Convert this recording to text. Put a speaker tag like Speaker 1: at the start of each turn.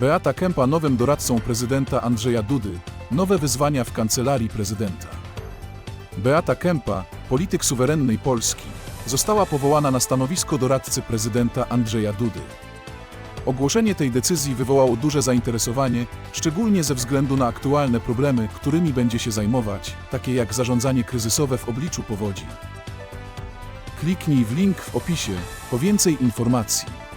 Speaker 1: Beata Kępa nowym doradcą prezydenta Andrzeja Dudy. Nowe wyzwania w kancelarii prezydenta. Beata Kępa, polityk suwerennej Polski, została powołana na stanowisko doradcy prezydenta Andrzeja Dudy. Ogłoszenie tej decyzji wywołało duże zainteresowanie, szczególnie ze względu na aktualne problemy, którymi będzie się zajmować, takie jak zarządzanie kryzysowe w obliczu powodzi. Kliknij w link w opisie po więcej informacji.